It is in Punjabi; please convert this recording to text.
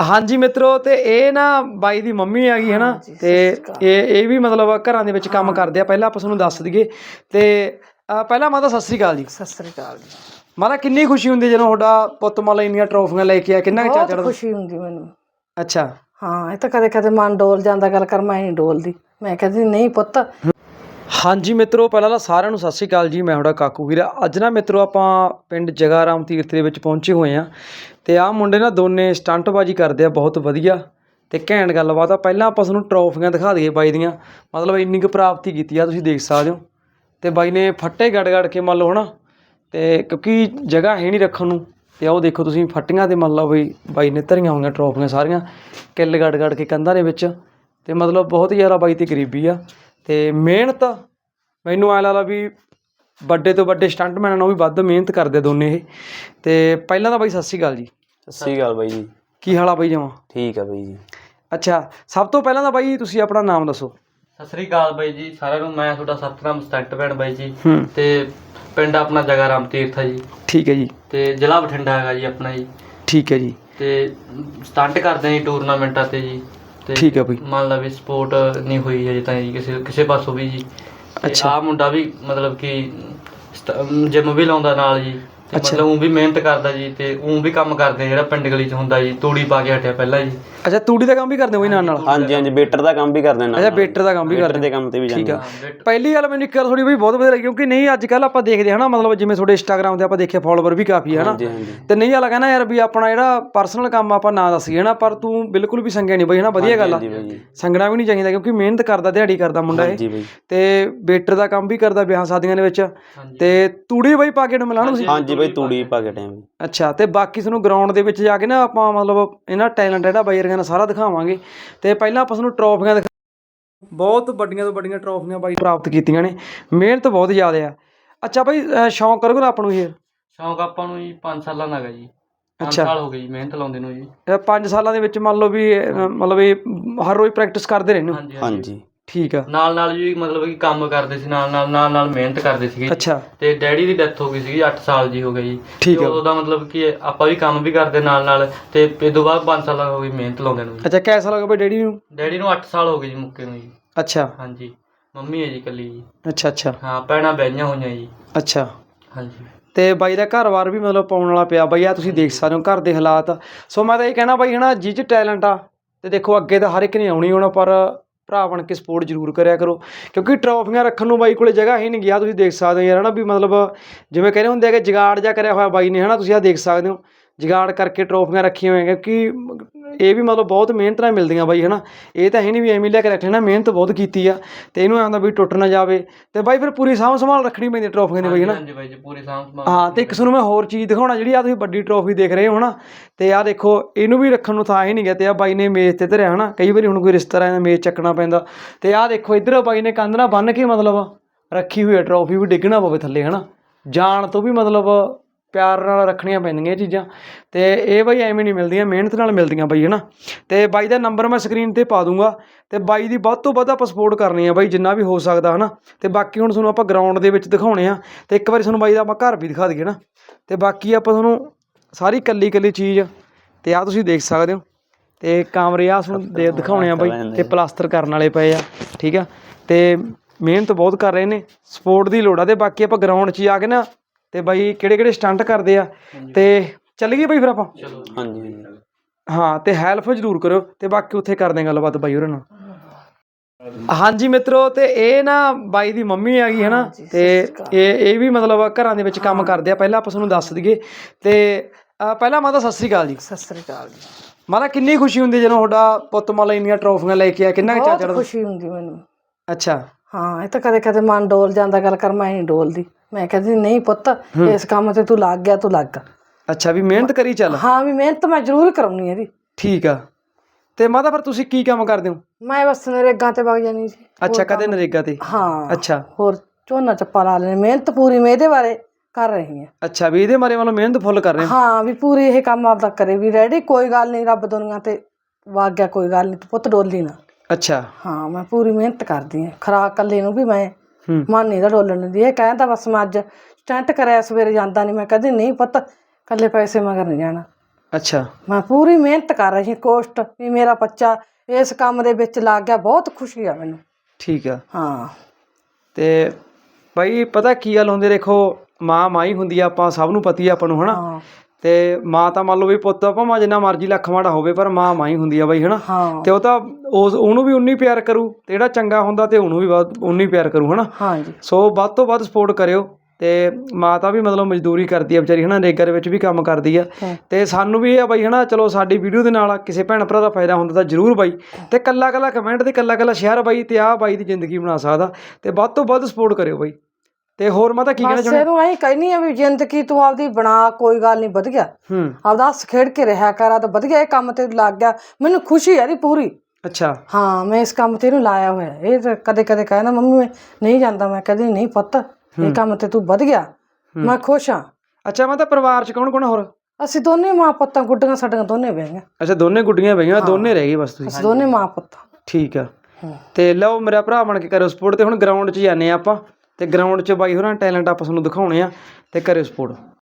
ਹਾਂਜੀ ਮਿੱਤਰੋ ਤੇ ਇਹ ਨਾ ਬਾਈ ਦੀ ਮੰਮੀ ਹੈਗੀ ਹੈ ਨਾ ਤੇ ਇਹ ਇਹ ਵੀ ਮਤਲਬ ਘਰਾਂ ਦੇ ਵਿੱਚ ਕੰਮ ਕਰਦੇ ਆ। ਪਹਿਲਾਂ ਆਪਾਂ ਤੁਹਾਨੂੰ ਦੱਸ ਦਈਏ। ਤੇ ਪਹਿਲਾਂ ਮਾਤਾ ਸਤਿ ਸ੍ਰੀ ਅਕਾਲ ਜੀ। ਸਤਿ ਸ੍ਰੀ ਅਕਾਲ ਜੀ। ਮਾਤਾ ਕਿੰਨੀ ਖੁਸ਼ੀ ਹੁੰਦੀ ਜਦੋਂ ਤੁਹਾਡਾ ਪੁੱਤ ਮਤਲਬ ਇੰਨੀਆਂ ਟਰੋਫੀਆਂ ਲੈ ਕੇ ਆ ਕਿੰਨਾ ਕੁ ਬਹੁਤ ਚੜਦਾ ਖੁਸ਼ੀ ਹੁੰਦੀ ਮੈਨੂੰ। ਅੱਛਾ। ਹਾਂ ਇਹ ਤਾਂ ਕਦੇ ਕਦੇ ਮਨ ਡੋਲ ਜਾਂਦਾ ਗੱਲ ਕਰ ਮੈਂ ਨਹੀਂ ਡੋਲਦੀ। ਮੈਂ ਕਹਿੰਦੀ ਨਹੀਂ ਪੁੱਤ ਹਾਂਜੀ ਮਿੱਤਰੋ, ਪਹਿਲਾਂ ਤਾਂ ਸਾਰਿਆਂ ਨੂੰ ਸਤਿ ਸ਼੍ਰੀ ਅਕਾਲ ਜੀ, ਮੈਂ ਤੁਹਾਡਾ ਕਾਕੂ ਵੀਰਾ। ਅੱਜ ਨਾ ਮਿੱਤਰੋ, ਆਪਾਂ ਪਿੰਡ ਜਗਾਰਾਮ ਤੀਰਥ ਦੇ ਵਿੱਚ ਪਹੁੰਚੇ ਹੋਏ ਆ ਤੇ ਆਹ ਮੁੰਡੇ ਨਾ ਦੋਨੇ ਸਟੰਟਬਾਜੀ ਕਰਦੇ ਆ, ਬਹੁਤ ਵਧੀਆ ਤੇ ਘੈਂਟ ਗੱਲਬਾਤ ਆ। ਪਹਿਲਾਂ ਆਪਾਂ ਤੁਹਾਨੂੰ ਟਰੋਫੀਆਂ ਦਿਖਾ ਦਈਏ ਬਾਈ ਦੀਆਂ, ਮਤਲਬ ਇੰਨੀ ਕੁ ਪ੍ਰਾਪਤੀ ਕੀਤੀ ਆ, ਤੁਸੀਂ ਦੇਖ ਸਕਦੇ ਹੋ। ਤੇ ਬਾਈ ਨੇ ਫੱਟੇ ਗੜ ਗੜ ਕੇ ਮੰਨ ਲਓ ਹਨਾ, ਤੇ ਕਿਉਂਕਿ ਜਗ੍ਹਾ ਹੈ ਨਹੀਂ ਰੱਖਣ ਨੂੰ, ਤੇ ਆਹ ਦੇਖੋ ਤੁਸੀਂ ਫੱਟੀਆਂ ਤੇ ਮੰਨ ਲਓ ਬਈ ਬਾਈ ਨੇ ਧਰੀਆਂ ਹੋਈਆਂ ਟਰੋਫੀਆਂ ਸਾਰੀਆਂ, ਕਿੱਲ ਗੜ ਗੜ ਕੇ ਕੰਧਾਂ ਦੇ ਵਿੱਚ। ਤੇ ਮਤਲਬ ਬਹੁਤ ਜ਼ਿਆਦਾ ਬਾਈ ਤੇ ਗਰੀਬੀ ਆ। ਤੇ ਮਿਹਨਤ ਮੈਨੂੰ ਐ ਲੱਗਦਾ ਵੀ ਵੱਡੇ ਤੋਂ ਵੱਡੇ ਸਟੰਟਮੈਨਾਂ ਨਾਲੋਂ ਵੀ ਵੱਧ ਮਿਹਨਤ ਕਰਦੇ ਆ ਦੋਨੇ ਇਹ। ਤੇ ਪਹਿਲਾਂ ਤਾਂ ਬਾਈ ਸਤਿ ਸ਼੍ਰੀ ਅਕਾਲ ਜੀ। ਸਤਿ ਸ੍ਰੀ ਅਕਾਲ ਬਾਈ ਜੀ। ਕੀ ਹਾਲ ਆ ਬਾਈ ਜਮਾ? ਠੀਕ ਆ ਬਾਈ ਜੀ। ਅੱਛਾ ਸਭ ਤੋਂ ਪਹਿਲਾਂ ਤਾਂ ਬਾਈ ਤੁਸੀਂ ਆਪਣਾ ਨਾਮ ਦੱਸੋ। ਸਤਿ ਸ੍ਰੀ ਅਕਾਲ ਬਾਈ ਜੀ ਸਾਰਿਆਂ ਨੂੰ ਮੈਂ ਤੁਹਾਡਾ ਸਤਨਾਮ ਸਟੰਟ ਭੈਣ ਬਾਈ ਜੀ। ਹੂੰ। ਤੇ ਪਿੰਡ ਆਪਣਾ ਜਗਾਰਾਮ ਤੀਰਥ ਹੈ ਜੀ। ਠੀਕ ਹੈ ਜੀ। ਤੇ ਜ਼ਿਲ੍ਹਾ ਬਠਿੰਡਾ ਹੈਗਾ ਜੀ ਆਪਣਾ ਜੀ। ਠੀਕ ਹੈ ਜੀ। ਤੇ ਸਟੰਟ ਕਰਦੇ ਹਾਂ ਜੀ ਟੂਰਨਾਮੈਂਟਾਂ ਤੇ ਜੀ। ਤੇ ਠੀਕ ਹੈ ਬਾਈ ਮੰਨ ਲਾ ਵੀ ਸਪੋਰਟ ਨਹੀਂ ਹੋਈ ਅਜੇ ਤਾਂ ਜੀ ਕਿਸੇ ਕਿਸੇ ਪਾਸੋਂ ਵੀ ਜੀ ਅੱਛਾ। ਆ ਮੁੰਡਾ ਵੀ ਮਤਲਬ ਕਿ ਜਿਮ ਵੀ ਲਾਉਂਦਾ ਨਾਲ ਜੀ ਤੇ ਅੱਛਾ। ਮਤਲਬ ਉਹ ਵੀ ਮਿਹਨਤ ਕਰਦਾ ਜੀ ਤੇ ਉਹ ਵੀ ਕੰਮ ਕਰਦੇ ਜਿਹੜਾ ਪਿੰਡ ਗਲੀ 'ਚ ਹੁੰਦਾ ਜੀ ਤੂੜੀ ਪਾ ਕੇ ਹਟਿਆ ਪਹਿਲਾਂ ਜੀ ਅੱਛਾ ਤੂੜੀ ਦਾ ਕੰਮ ਵੀ ਕਰਦੇ ਹੋ ਬਾਈ ਨਾਲ ਨਾਲ? ਹਾਂਜੀ ਹਾਂਜੀ ਬੇਟਰ ਦਾ ਕੰਮ ਵੀ ਕਰਦੇ ਨੇ ਅੱਛਾ ਬੇਟਰ ਦਾ ਕੰਮ ਵੀ ਕਰਦੇ ਦੇ ਕੰਮ ਤੇ ਵੀ ਠੀਕ ਜਾਂਦੇ ਆ। ਆ ਪਹਿਲੀ ਗੱਲ ਮੈਨੂੰ ਇੱਕ ਗੱਲ ਥੋੜੀ ਬਈ ਬਹੁਤ ਵਧੀਆ ਲੱਗੀ ਕਿਉਂਕਿ ਨਹੀਂ ਅੱਜ ਕੱਲ ਆਪਾਂ ਦੇਖਦੇ ਹਾਂ ਨਾ ਮਤਲਬ ਜਿਵੇਂ ਤੁਹਾਡੇ ਇੰਸਟਾਗ੍ਰam ਤੇ ਆਪਾਂ ਦੇਖਿਆ ਫਾਲੋਅਰ ਵੀ ਕਾਫੀ ਹੈ ਨਾ ਹਾਂਜੀ ਹਾਂਜੀ। ਤੇ ਨਹੀਂ ਵਾਲਾ ਕਹਿੰਦਾ ਯਾਰ ਵੀ ਆਪਣਾ ਜਿਹੜਾ ਪਰਸਨਲ ਕੰਮ ਆਪਾਂ ਨਾ ਦੱਸੀਏ ਨਾ ਪਰ ਤੂੰ ਬਿਲਕੁਲ ਵੀ ਸੰਗਿਆ ਨਹੀਂ ਬਈ ਹਨਾ ਵਧੀਆ ਗੱਲ ਆ। ਹਾਂਜੀ ਬਾਈ। ਜੀ ਸੰਗਣਾ ਵੀ ਨਹੀਂ ਚਾਹੀਦਾ ਕਿਉਂਕਿ ਮਿਹਨਤ ਕਰਦਾ ਦਿਹਾੜੀ ਕਰਦਾ ਮੁੰਡਾ ਇਹ। ਹਾਂਜੀ ਬਾਈ। ਤੇ ਬੇਟਰ ਦਾ ਕੰਮ ਵੀ ਕਰਦਾ ਵਿਆਹ ਸ਼ਾਦੀਆਂ ਦੇ ਵਿੱਚ। ਤੇ ਤੂੜੀ ਬਈ ਪਾ ਕੇ ਮਿਲਾਣ ਤੁਸੀਂ? ਹਾਂਜੀ ਬਾਈ ਤੂੜੀ ਪਾ ਕੇ ਟਾਈਮ ਅੱਛਾ ਤੇ ਬਾਕੀ ਤੁਹਾਨੂੰ ਗਰਾਊਂਡ ਦੇ ਵਿੱਚ ਜਾ ਕੇ ਨਾ ਆਪਾਂ ਮਤਲਬ ਇਹਨਾਂ ਟੈਲੈਂਟ ਜਿਹੜਾ ਬਾਈ ਵਰਗਿਆਂ ਦਾ ਸਾਰਾ ਦਿਖਾਵਾਂਗੇ। ਤੇ ਪਹਿਲਾਂ ਆਪਾਂ ਤੁਹਾਨੂੰ ਟਰੋਫੀਆਂ ਦਿਖਾ ਬਹੁਤ ਵੱਡੀਆਂ ਤੋਂ ਵੱਡੀਆਂ ਟਰੋਫੀਆਂ ਬਾਈ ਪ੍ਰਾਪਤ ਕੀਤੀਆਂ ਨੇ। ਮਿਹਨਤ ਬਹੁਤ ਜ਼ਿਆਦਾ ਆ। ਅੱਛਾ ਬਾਈ ਸ਼ੌਂਕ ਕਰੋਗੇ ਆਪਾਂ ਨੂੰ ਇਹ? ਸ਼ੌਂਕ ਆਪਾਂ ਨੂੰ ਜੀ 5 ਸਾਲਾਂ ਦਾ ਹੈਗਾ ਜੀ। 5 ਅੱਛਾ। ਸਾਲ ਹੋ ਗਏ ਜੀ ਮਿਹਨਤ ਲਾਉਂਦੇ ਨੂੰ ਜੀ। 5 ਸਾਲਾਂ ਦੇ ਵਿੱਚ ਮੰਨ ਲਓ ਵੀ ਮਤਲਬ ਇਹ ਹਰ ਰੋਜ਼ ਪ੍ਰੈਕਟਿਸ ਕਰਦੇ ਰਹਿੰਦੇ ਹੋ? ਹਾਂਜੀ। ਠੀਕ ਆ। ਨਾਲ ਨਾਲ ਜੀ ਮਤਲਬ ਕਿ ਕੰਮ ਕਰਦੇ ਸੀ ਨਾਲ ਨਾਲ ਨਾਲ ਨਾਲ ਮਿਹਨਤ ਕਰਦੇ ਸੀਗੇ ਅੱਛਾ। ਤੇ ਡੈਡੀ ਦੀ ਡੈਥ ਹੋ ਗਈ ਸੀਗੀ 8 ਸਾਲ ਜੀ ਹੋ ਗਈ ਜੀ। ਠੀਕ ਤੇ ਆ। ਉਦੋਂ ਦਾ ਮਤਲਬ ਕਿ ਆਪਾਂ ਵੀ ਕੰਮ ਵੀ ਕਰਦੇ ਨਾਲ ਨਾਲ ਤੇ ਇਹ ਤੋਂ ਬਾਅਦ 5 ਸਾਲਾਂ ਹੋ ਗਈ ਮਿਹਨਤ ਲਾਉਂਦੇ ਨੂੰ ਜੀ। ਅੱਛਾ ਕੈਸਾ ਲੱਗਾ ਬਈ ਡੈਡੀ ਨੂੰ? ਡੈਡੀ ਨੂੰ 8 ਸਾਲ ਹੋ ਗਏ ਜੀ ਮੁੱਕੇ ਨੂੰ ਜੀ। ਅੱਛਾ। ਹਾਂਜੀ। ਮੰਮੀ ਹੈ ਜੀ ਇਕੱਲੀ ਜੀ। ਅੱਛਾ ਅੱਛਾ। ਹਾਂ ਭੈਣਾਂ ਬਹਿਆਂ ਹੋਈਆਂ ਜੀ। ਅੱਛਾ। ਹਾਂਜੀ। ਤੇ ਬਾਈ ਦਾ ਘਰ-ਬਾਰ ਵੀ ਮਤਲਬ ਪਾਉਣ ਵਾਲਾ ਪਿਆ। ਬਾਈ ਆ ਤੁਸੀਂ ਦੇਖ ਸਕਦੇ ਹੋ ਘਰ ਦੇ ਹਾਲਾਤ। ਸੋ ਮੈਂ ਤਾਂ ਇਹ ਕਹਿਣਾ ਬਾਈ ਹਨਾ ਜਿਹ 'ਚ ਟੈਲੈਂਟ ਆ। ਤੇ ਦੇਖੋ ਅੱਗੇ ਤਾਂ ਹਰ ਇੱਕ ਨੇ ਆਉਣੀ ਹੋਣਾ ਪਰ ਭਰਾ ਬਣ ਕੇ ਸਪੋਰਟ ਜ਼ਰੂਰ ਕਰਿਆ ਕਰੋ। ਕਿਉਂਕਿ ਟਰੋਫੀਆਂ ਰੱਖਣ ਨੂੰ ਬਾਈ ਕੋਲੇ ਜਗ੍ਹਾ ਹੀ ਨਹੀਂ ਗਿਆ ਤੁਸੀਂ ਦੇਖ ਸਕਦੇ ਹੋ ਯਾਰ ਹਨਾ ਵੀ ਮਤਲਬ ਜਿਵੇਂ ਕਹਿੰਦੇ ਹੁੰਦੇ ਆ ਕਿ ਜਗਾੜ ਜਾ ਕਰਿਆ ਹੋਇਆ ਬਾਈ ਨੇ, ਹਨਾ ਤੁਸੀਂ ਆ ਦੇਖ ਸਕਦੇ ਹੋ। ਜਗਾੜ ਕਰਕੇ ਟਰੋਫੀਆਂ ਰੱਖੀਆਂ ਹੋਈਆਂ ਕਿਉਂਕਿ ਇਹ ਵੀ ਮਤਲਬ ਬਹੁਤ ਮਿਹਨਤ ਨਾਲ ਮਿਲਦੀਆਂ ਬਾਈ ਹਨਾ? ਇਹ ਤਾਂ ਹੈ ਨਹੀਂ ਵੀ ਐਵੇਂ ਲਿਆ ਕੇ ਰੱਖਣਾ ਨਾ ਮਿਹਨਤ ਬਹੁਤ ਕੀਤੀ ਆ ਤੇ ਇਹਨੂੰ ਆਉਂਦਾ ਵੀ ਟੁੱਟ ਨਾ ਜਾਵੇ ਤੇ ਬਾਈ ਫਿਰ ਪੂਰੀ ਸਾਂਭ ਸੰਭਾਲ ਰੱਖਣੀ ਪੈਂਦੀ ਟਰੋਫੀਆਂ ਦੀ ਬਾਈ ਹਨਾ? ਹਾਂਜੀ ਬਾਈ ਜੀ ਪੂਰੀ ਸਾਂਭ ਸੰਭਾਲ ਹਾਂ ਤੇ ਇੱਕ ਤੁਹਾਨੂੰ ਮੈਂ ਹੋਰ ਚੀਜ਼ ਦਿਖਾਉਣਾ ਜਿਹੜੀ ਆ ਤੁਸੀਂ ਵੱਡੀ ਟਰੋਫੀ ਦੇਖ ਰਹੇ ਹੋ ਹਨਾ? ਤੇ ਆ ਦੇਖੋ ਇਹਨੂੰ ਵੀ ਰੱਖਣ ਨੂੰ ਥਾਂ ਹੀ ਨਹੀਂ ਗਿਆ ਤੇ ਆ ਬਾਈ ਨੇ ਮੇਜ਼ ਤੇ ਧਰਿਆ ਹਨਾ? ਕਈ ਵਾਰੀ ਹੁਣ ਕੋਈ ਰਿਸ਼ਤੇਦਾਰਾਂ ਦਾ ਮੇਜ਼ ਚੱਕਣਾ ਪੈਂਦਾ। ਤੇ ਆ ਦੇਖੋ ਇੱਧਰ ਬਾਈ ਨੇ ਕੰਧ ਨਾਲ ਬੰਨ ਕੇ ਮਤਲਬ ਰੱਖੀ ਹੋਈ ਹੈ ਟਰੋਫੀ ਵੀ ਡਿੱਗਣਾ ਪਵੇ ਥੱਲੇ ਹਨਾ? ਜਾਣ ਤੋਂ ਵੀ ਮਤਲਬ ਪਿਆਰ ਨਾਲ ਰੱਖਣੀਆਂ ਪੈਂਦੀਆਂ ਇਹ ਚੀਜ਼ਾਂ। ਤੇ ਇਹ ਬਾਈ ਐਵੇਂ ਨਹੀਂ ਮਿਲਦੀਆਂ ਮਿਹਨਤ ਨਾਲ ਮਿਲਦੀਆਂ ਬਾਈ ਹਨਾ। ਤੇ ਬਾਈ ਦਾ ਨੰਬਰ ਮੈਂ ਸਕਰੀਨ ਤੇ ਪਾ ਦੂੰਗਾ। ਤੇ ਬਾਈ ਦੀ ਵੱਧ ਤੋਂ ਵੱਧ ਆਪਾਂ ਸਪੋਰਟ ਕਰਨੀ ਆ ਬਾਈ ਜਿੰਨਾ ਵੀ ਹੋ ਸਕਦਾ ਹਨਾ। ਤੇ ਬਾਕੀ ਹੁਣ ਤੁਹਾਨੂੰ ਆਪਾਂ ਗਰਾਊਂਡ ਦੇ ਵਿੱਚ ਦਿਖਾਉਣੇ ਆ। ਤੇ ਇੱਕ ਵਾਰੀ ਤੁਹਾਨੂੰ ਬਾਈ ਦਾ ਆਪਾਂ ਘਰ ਵੀ ਦਿਖਾ ਦਈਏ ਨਾ ਤੇ ਬਾਕੀ ਆਪਾਂ ਤੁਹਾਨੂੰ ਸਾਰੀ ਕੱਲੀ ਕੱਲੀ ਚੀਜ਼ ਤੇ ਆ ਤੁਸੀਂ ਦੇਖ ਸਕਦੇ ਹੋ। ਤੇ ਕਮਰੇ ਆ ਤੁਹਾਨੂੰ ਦੇ ਦਿਖਾਉਣੇ ਆ ਬਾਈ ਤੇ ਪਲਾਸਟਰ ਕਰਨ ਵਾਲੇ ਪਏ ਆ ਠੀਕ ਆ। ਤੇ ਮਿਹਨਤ ਬਹੁਤ ਕਰ ਰਹੇ ਨੇ ਸਪੋਰਟ ਦੀ ਲੋੜ ਆ। ਤੇ ਬਾਕੀ ਆਪਾਂ ਗਰਾਊਂਡ 'ਚ ਆ ਕੇ ਨਾ ਤੇ ਬਾਈ ਕਿਹੜੇ ਕਿਹੜੇ ਸਟੰਟ ਕਰਦੇ ਆ? ਤੇ ਚੱਲੀਏ ਬਾਈ ਫਿਰ ਆਪਾਂ? ਚਲੋ ਹਾਂਜੀ ਹਾਂ ਤੇ ਹੈਲਪ ਜ਼ਰੂਰ ਕਰਿਓ ਤੇ ਬਾਕੀ ਉੱਥੇ ਕਰਦੇ ਆਂ ਗੱਲਬਾਤ ਬਾਈ ਨਾਲ। ਹਾਂਜੀ ਮਿੱਤਰੋ ਤੇ ਇਹ ਨਾ ਬਾਈ ਦੀ ਮੰਮੀ ਹੈਗੀ ਹੈ ਨਾ ਤੇ ਇਹ ਇਹ ਵੀ ਮਤਲਬ ਘਰਾਂ ਦੇ ਵਿੱਚ ਕੰਮ ਕਰਦੇ ਆ। ਪਹਿਲਾਂ ਆਪਾਂ ਤੁਹਾਨੂੰ ਦੱਸ ਦਈਏ। ਤੇ ਪਹਿਲਾਂ ਮਾਤਾ ਸਤਿ ਸ੍ਰੀ ਅਕਾਲ ਜੀ। ਸਤਿ ਸ੍ਰੀ ਅਕਾਲ ਜੀ। ਮਾਤਾ ਕਿੰਨੀ ਖੁਸ਼ੀ ਹੁੰਦੀ ਜਦੋਂ ਤੁਹਾਡਾ ਪੁੱਤ ਮਤਲਬ ਇੰਨੀਆਂ ਟਰੋਫੀਆਂ ਲੈ ਕੇ ਆ ਕਿੰਨਾ ਕੁ ਬਹੁਤ ਚੜਦਾ ਖੁਸ਼ੀ ਹੁੰਦੀ ਮੈਨੂੰ। ਅੱਛਾ। ਹਾਂ ਇਹ ਤਾਂ ਕਦੇ ਕਦੇ ਮਨ ਡੋਲ ਜਾਂਦਾ ਗੱਲ ਕਰ ਮੈਂ ਨਹੀਂ ਡੋਲਦੀ। ਮੈਂ ਕਹਿੰਦੀ ਨਹੀਂ ਪੁੱਤ ਇਸ ਕੰਮ ਤੇ ਤੂੰ ਲੱਗ ਗਿਆ ਤੂੰ ਲੱਗ ਅੱਛਾ ਵੀ ਮਿਹਨਤ ਕਰੀ ਚੱਲ। ਹਾਂ ਵੀ ਮਿਹਨਤ ਮੈਂ ਜ਼ਰੂਰ ਕਰਾਉਣੀ ਇਹਦੀ। ਠੀਕ ਆ। ਤੇ ਮਾਤਾ ਫਿਰ ਤੁਸੀਂ ਕੀ ਕੰਮ ਕਰਦੇ ਹੋ? ਮੈਂ ਬਸ ਨਰੇਗਾ ਤੇ ਵਗ ਜਾਣੀ ਜੀ ਅੱਛਾ ਕਦੇ ਨਰੇਗਾ ਤੇ? ਹਾਂ। ਅੱਛਾ। ਹੋਰ ਝੋਨਾ ਚੱਪਾ ਲਾ ਲੈਣੇ ਮਿਹਨਤ ਪੂਰੀ ਮੈਂ ਇਹਦੇ ਬਾਰੇ ਕਰ ਰਹੀ ਹਾਂ। ਅੱਛਾ ਵੀ ਇਹਦੇ ਮਾਰੇ ਵੱਲੋਂ ਮਿਹਨਤ ਫੁੱਲ ਕਰ ਰਹੇ ਹੋ? ਹਾਂ ਵੀ ਪੂਰੀ ਇਹ ਕੰਮ ਆਪਦਾ ਕਰੇ ਵੀ ਰੈਡੀ ਕੋਈ ਗੱਲ ਨਹੀਂ ਰੱਬ ਦੁਨੀਆ ਤੇ ਵਗ ਗਿਆ ਕੋਈ ਗੱਲ ਨਹੀਂ ਪੁੱਤ ਡੋਲੀ ਨਾ। ਅੱਛਾ। ਹਾਂ ਮੈਂ ਪੂਰੀ ਮਿਹਨਤ ਕਰਦੀ ਹਾਂ। ਖਰਾਕ ਕੱਲੇ ਨੂੰ ਵੀ ਮੈਂ ਹੂੰ ਮਨ ਨਹੀਂ ਦਾ ਡੋਲਣ ਦਿੰਦੀ ਇਹ ਕਹਿੰਦਾ ਬਸ ਮੈਂ ਅੱਜ ਸਟੈਂਟ ਕਰਿਆ ਸਵੇਰੇ ਜਾਂਦਾ ਨਹੀਂ ਮੈਂ ਕਦੇ ਨਹੀਂ ਪੁੱਤ ਕੱਲੇ ਪੈਸੇ ਮਗਰ ਨਹੀਂ ਜਾਣਾ। ਅੱਛਾ। ਮੈਂ ਪੂਰੀ ਮਿਹਨਤ ਕਰ ਰਹੀ ਕੋਸ਼ਟ ਵੀ ਮੇਰਾ ਬੱਚਾ ਇਸ ਕੰਮ ਦੇ ਵਿੱਚ ਲੱਗ ਗਿਆ ਬਹੁਤ ਖੁਸ਼ੀ ਆ ਮੈਨੂੰ। ਠੀਕ ਆ। ਹਾਂ। ਤੇ ਭਾਈ ਪਤਾ ਕੀ ਗੱਲ ਹੁੰਦੀ ਦੇਖੋ ਮਾਂ ਮਾਂ ਹੀ ਹੁੰਦੀ ਆ ਆਪਾਂ ਸਭ ਨੂੰ ਪਤੀ ਆ ਆਪਾਂ ਨੂੰ ਹਨਾ? ਤੇ ਮਾਂ ਤਾਂ ਮੰਨ ਲਓ ਵੀ ਪੁੱਤ ਭਾਵੇਂ ਜਿੰਨਾ ਮਰਜ਼ੀ ਲੱਖ ਮਾੜਾ ਹੋਵੇ ਪਰ ਮਾਂ ਮਾਂ ਹੀ ਹੁੰਦੀ ਆ ਬਾਈ ਹਨਾ? ਹਾਂ। ਤੇ ਉਹ ਤਾਂ ਉਸ ਉਹਨੂੰ ਵੀ ਉਨੀ ਪਿਆਰ ਕਰੂ ਤੇ ਜਿਹੜਾ ਚੰਗਾ ਹੁੰਦਾ ਤੇ ਉਹਨੂੰ ਵੀ ਵੱਧ ਉਨੀ ਪਿਆਰ ਕਰੂ ਹਨਾ? ਹਾਂਜੀ। ਸੋ ਵੱਧ ਤੋਂ ਵੱਧ ਸਪੋਰਟ ਕਰਿਓ ਤੇ ਮਾਤਾ ਵੀ ਮਤਲਬ ਮਜ਼ਦੂਰੀ ਕਰਦੀ ਆ ਵਿਚਾਰੀ ਹਨਾ? ਨੇਗਰ ਵਿੱਚ ਵੀ ਕੰਮ ਕਰਦੀ ਆ। ਹਾਂ। ਤੇ ਸਾਨੂੰ ਵੀ ਇਹ ਆ ਬਾਈ ਹਨਾ? ਚਲੋ ਸਾਡੀ ਵੀਡੀਓ ਦੇ ਨਾਲ ਕਿਸੇ ਭੈਣ ਭਰਾ ਦਾ ਫਾਇਦਾ ਹੁੰਦਾ ਤਾਂ ਜਰੂਰ ਬਾਈ। ਤੇ ਕੱਲਾ ਕੱਲਾ ਕਮੈਂਟ ਤੇ ਕੱਲਾ ਕੱਲਾ ਸ਼ੇਅਰ ਬਾਈ ਤੇ ਆਹ ਬਾਈ ਦੀ ਜ਼ਿੰਦਗੀ ਬਣਾ ਸਕਦਾ। ਤੇ ਵੱਧ ਤੋਂ ਵੱਧ ਸਪੋਰਟ ਕਰਿਓ ਬਾਈ। ਤੇ ਹੋਰ ਮਾਤਾ ਕੀ ਕਹਿਣਾ ਬਸ ਚਾਹੁੰਦੇ? ਇਹਨੂੰ ਐਂ ਕਹਿਨੀ ਆ ਵੀ ਜ਼ਿੰਦਗੀ ਤੂੰ ਆਪਦੀ ਬਣਾ ਕੋਈ ਗੱਲ ਨਹੀਂ ਵਧ ਗਿਆ ਹੂੰ। ਆਪਦਾ ਹੱਸ ਖੇਡ ਕੇ ਰਿਹਾ ਕਰ ਆ ਤਾਂ ਵਧ ਗਿਆ ਇਹ ਕੰਮ ਤੇ ਲੱਗ ਗਿਆ। ਮੈਨੂੰ ਖੁਸ਼ੀ ਆ ਇਹਦੀ ਪੂਰੀ। ਅੱਛਾ। ਹਾਂ ਮੈਂ ਇਸ ਕੰਮ ਤੇ ਇਹਨੂੰ ਲਾਇਆ ਹੋਇਆ। ਇਹ ਤਾਂ ਕਦੇ ਕਦੇ ਕਹਿੰਦਾ ਮੰਮੀ ਮੈਂ ਨਹੀਂ ਜਾਂਦਾ। ਮੈਂ ਕਦੇ ਨਹੀਂ ਪੁੱਤ ਇਹ ਕੰਮ ਤੇ ਤੂੰ ਵਧ ਗਿਆ ਮੈਂ ਖੁਸ਼ ਹਾਂ। ਅੱਛਾ ਮਾਤਾ ਪਰਿਵਾਰ ਚ ਕੌਣ ਕੌਣ ਹੋਰ? ਅਸੀਂ ਦੋਨੇ ਮਾਂ ਪੁੱਤਾਂ ਗੁੱਡੀਆਂ ਸਾਡੀਆਂ ਦੋਨੇ ਬਹਿਆਂ ਅੱਛਾ ਦੋਨੇ ਗੁੱਡੀਆਂ ਪਈਆਂ ਦੋਨੇ ਰਹਿ ਗਏ ਬਸ ਤੁਸੀਂ। ਅਸੀਂ ਦੋਨੇ ਮਾਂ ਪੁੱਤ। ਠੀਕ ਆ। ਤੇ ਲਓ ਮੇਰਾ ਭਰਾ ਬਣ ਕੇ ਕਰਿਓ ਸਪੋਰਟ ਤੇ ਹੁਣ ਗਰਾਊਂਡ 'ਚ ਜਾਂਦੇ ਆ ਆਪਾਂ। ਅਤੇ ਗਰਾਊਂਡ 'ਚ ਬਾਈ ਹੋਰਾਂ ਟੈਲੈਂਟ ਆਪਾਂ ਤੁਹਾਨੂੰ ਦਿਖਾਉਣੇ ਆ ਅਤੇ ਕਰਿਓ ਸਪੋਰਟ